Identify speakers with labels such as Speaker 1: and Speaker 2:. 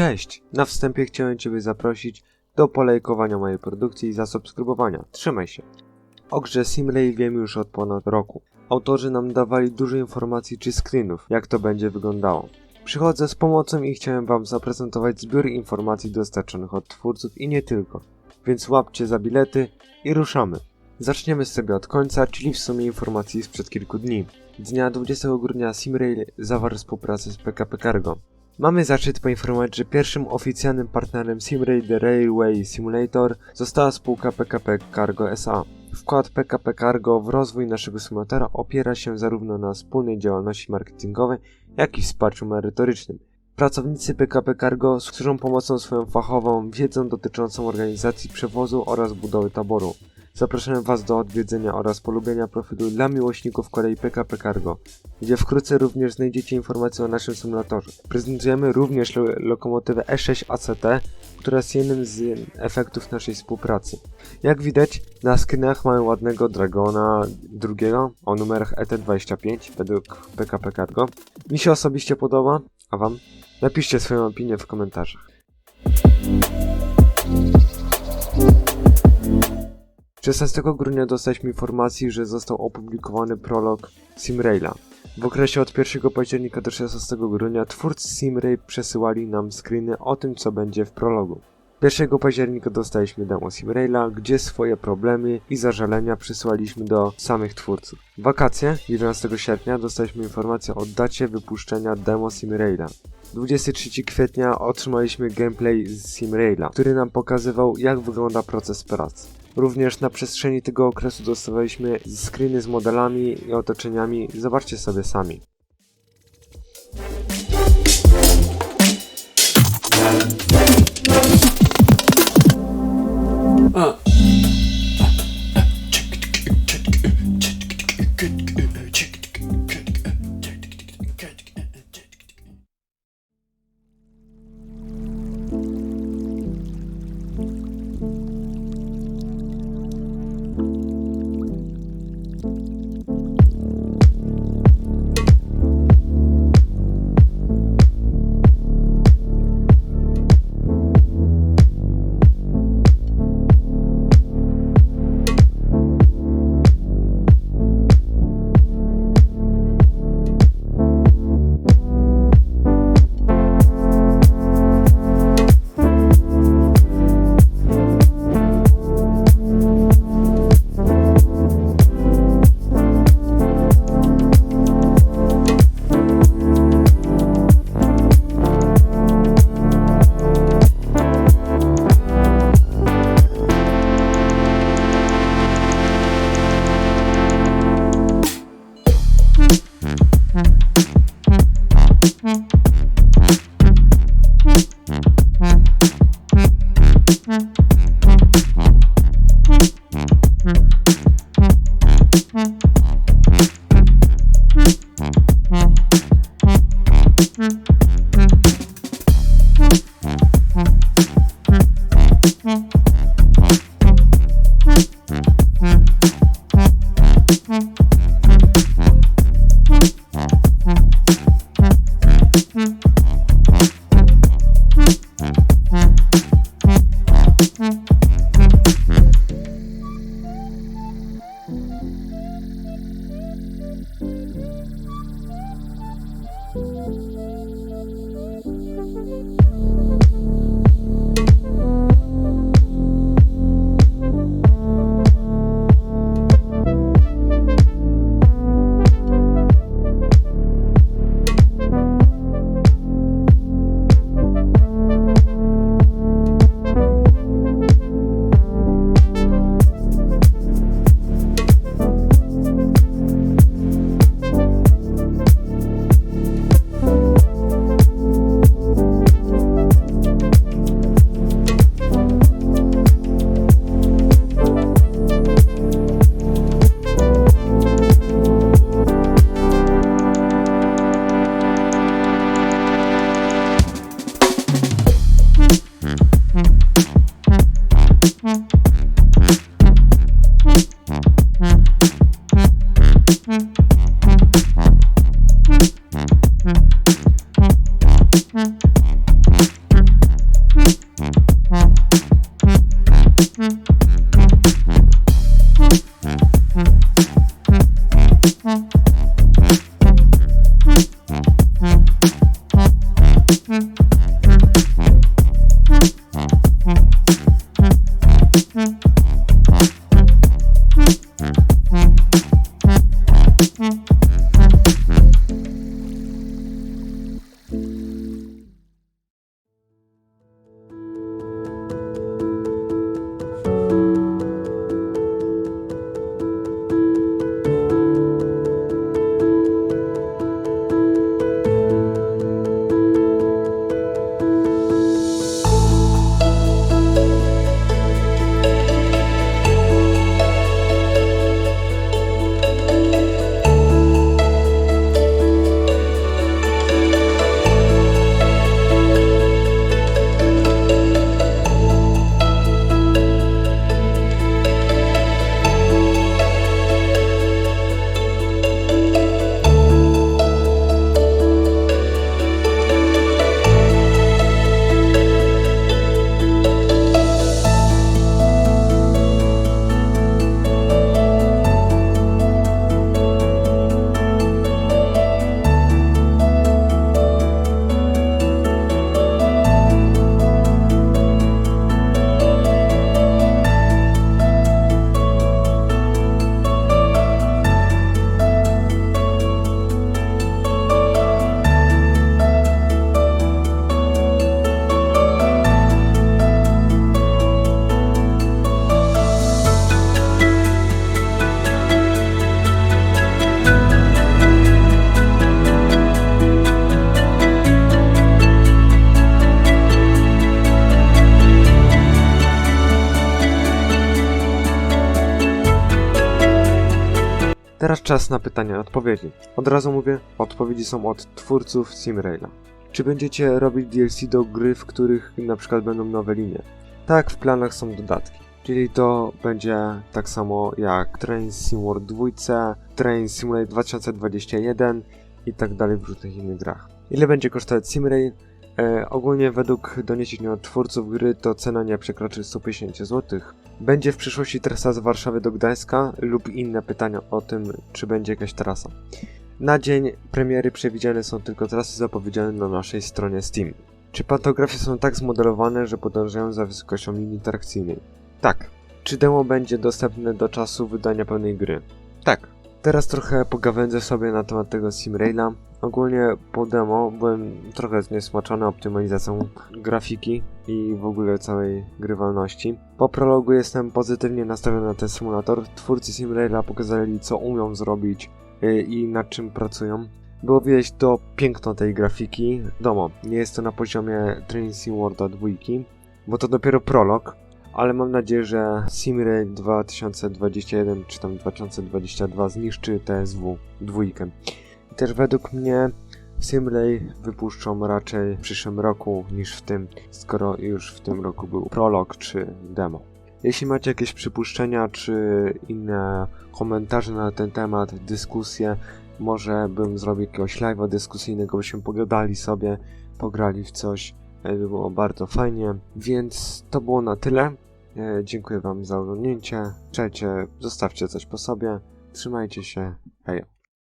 Speaker 1: Cześć! Na wstępie chciałem Ciebie zaprosić do polajkowania mojej produkcji i zasubskrybowania. Trzymaj się! O grze Simray wiemy już od ponad roku. Autorzy nam dawali dużo informacji czy screenów, jak to będzie wyglądało. Przychodzę z pomocą i chciałem Wam zaprezentować zbiór informacji dostarczonych od twórców i nie tylko. Więc łapcie za bilety i ruszamy. Zaczniemy sobie od końca, czyli w sumie informacji sprzed kilku dni. Dnia 20 grudnia Simrail zawarł współpracę z PKP Cargo. Mamy zaszczyt poinformować, że pierwszym oficjalnym partnerem Simrail The Railway Simulator została spółka PKP Cargo SA. Wkład PKP Cargo w rozwój naszego symulatora opiera się zarówno na wspólnej działalności marketingowej, jak i wsparciu merytorycznym. Pracownicy PKP Cargo służą pomocą swoją fachową wiedzą dotyczącą organizacji przewozu oraz budowy taboru. Zapraszam Was do odwiedzenia oraz polubienia profilu dla miłośników kolei PKP Cargo, gdzie wkrótce również znajdziecie informacje o naszym symulatorze. Prezentujemy również lo lokomotywę E6 ACT, która jest jednym z efektów naszej współpracy. Jak widać, na screenach mamy ładnego Dragona drugiego o numerach ET25 według PKP Cargo. Mi się osobiście podoba, a Wam? Napiszcie swoją opinię w komentarzach. 16 grudnia dostaliśmy informacji, że został opublikowany prolog Simraila. W okresie od 1 października do 16 grudnia twórcy Simrail przesyłali nam screeny o tym, co będzie w prologu. 1 października dostaliśmy demo Simraila, gdzie swoje problemy i zażalenia przysłaliśmy do samych twórców. W wakacje 11 sierpnia dostaliśmy informację o dacie wypuszczenia demo Simraila. 23 kwietnia otrzymaliśmy gameplay z Simraila, który nam pokazywał jak wygląda proces pracy. Również na przestrzeni tego okresu dostawaliśmy screeny z modelami i otoczeniami, zobaczcie sobie sami. Teraz czas na pytania i odpowiedzi. Od razu mówię, odpowiedzi są od twórców Simraila. Czy będziecie robić DLC do gry, w których na przykład będą nowe linie? Tak, w planach są dodatki. Czyli to będzie tak samo jak Train Sim World 2, Train Simulator 2021 i tak dalej w różnych innych grach. Ile będzie kosztować Simrail? E, ogólnie według doniesień od twórców gry to cena nie przekroczy 150 zł. Będzie w przyszłości trasa z Warszawy do Gdańska lub inne pytania o tym, czy będzie jakaś trasa. Na dzień premiery przewidziane są tylko trasy zapowiedziane na naszej stronie Steam. Czy pantografie są tak zmodelowane, że podążają za wysokością linii interakcyjnej? Tak. Czy demo będzie dostępne do czasu wydania pełnej gry? Tak. Teraz trochę pogawędzę sobie na temat tego Simraila. Ogólnie po demo byłem trochę zniesmaczony optymalizacją grafiki i w ogóle całej grywalności. Po prologu jestem pozytywnie nastawiony na ten symulator. Twórcy Simraila pokazali co umią zrobić yy, i nad czym pracują. Było widać to piękno tej grafiki. Domo, nie jest to na poziomie Train Sim Worlda 2, bo to dopiero prolog, ale mam nadzieję, że Simrail 2021 czy tam 2022 zniszczy TSW 2. Też według mnie Simrail wypuszczą raczej w przyszłym roku niż w tym, skoro już w tym roku był prolog czy demo. Jeśli macie jakieś przypuszczenia czy inne komentarze na ten temat, dyskusje, może bym zrobił jakiegoś live'a dyskusyjnego, byśmy pogadali sobie, pograli w coś, e, by było bardzo fajnie. Więc to było na tyle. E, Dziękuję Wam za oglądnięcie. Czekajcie, zostawcie coś po sobie. Trzymajcie się. Hej.